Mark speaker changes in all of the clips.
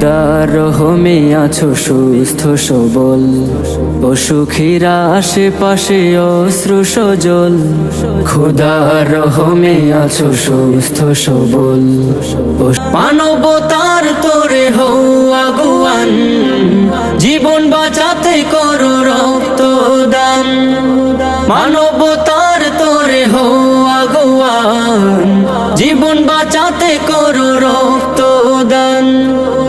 Speaker 1: খুদার হোমে আছো সুস্থ সবল। অসুখীরা আশেপাশে অশ্রু সজল। খুদার হোমে আছো সুস্থ সবল। মানবতার তোরে হৌ আগুয়ান। জীবন বাঁচাতে করো রক্ত দান মানবতার তোরে হৌ আগুয়ান। জীবন বাঁচাতে করো রক্ত দান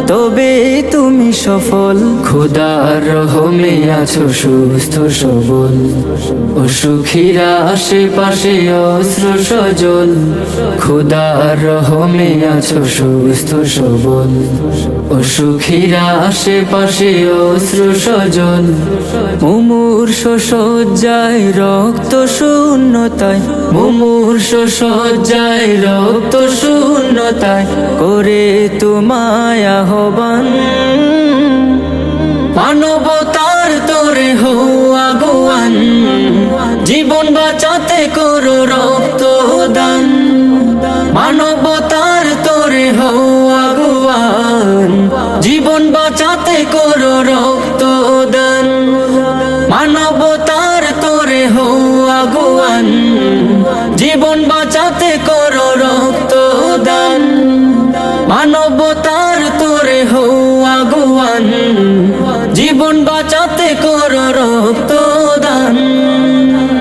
Speaker 1: তবে তুমি সফল। খুদার রহমে আছো সুস্থ সবল। অসুখীরা আশেপাশে অস্ত্র সজল। খুদার রহমে আছো সুস্থ সবল। অসুখীরা আশেপাশে অস্ত্র সজল। মুমূর্ষ সজ্জায় রক্ত শূন্যতায়। মুমূর্ষ সজ্জায় রক্ত শূন্যতায়। করে তোমায় আহ্বান। মানবতার তোরে হো জীবন বাঁচাতে করো রক্ত দান। মানবতার তোরে হো জীবন বাঁচাতে করো রক্ত দান। মানবতার তোরে হো জীবন বাঁচাতে করো রক্ত অবতার তোরে হৌ আগুয়ান। জীবন বাঁচাতে কর রক্ত।